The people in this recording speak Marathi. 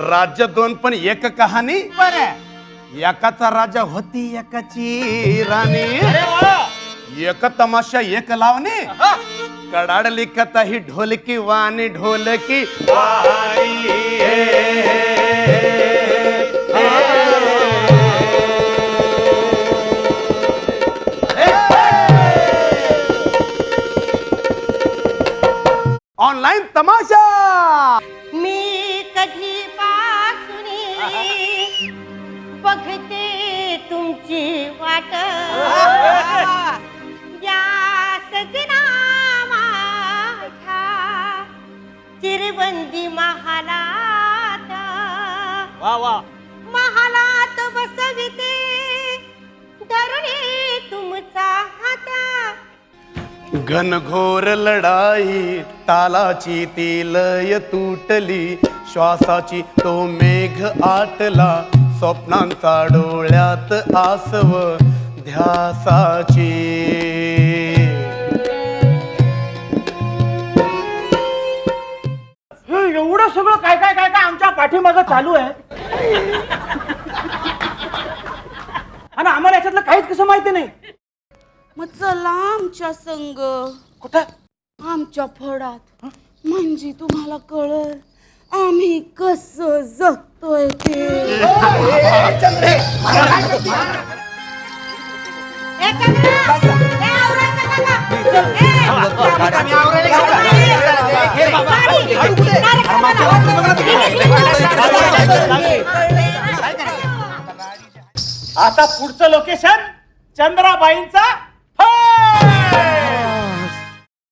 राज्य दोन पण एक कहाणी? बरं. एकाचा राजा होती एकाची राणी. एक तमाशा एक लावणी. कडाड लिखत ही ढोलकी वाणी ढोलकी. ऑनलाईन तमाशा. बघते तुमची वाट. या सजना माझ्या चिरबंदी महालात. वा वा. महालात बसविते धरुणी तुमचा हात. घनघोर लढाई तालाची ती लय तुटली. श्वासाची तो मेघ आटला. स्वप्नांचा डोळ्यात आसव ध्यासाची. हे एवढं सगळं काय काय काय काय आमच्या पाठीमागं चालू आहे? आणि आम्हाला याच्यातलं काहीच कसं माहिती नाही? मग चला आमच्या संग. कुठं? आमच्या फडात. म्हणजे तुम्हाला कळल आम्ही कस जगतोय आता पुढचं लोकेशन चंद्राबाईंचा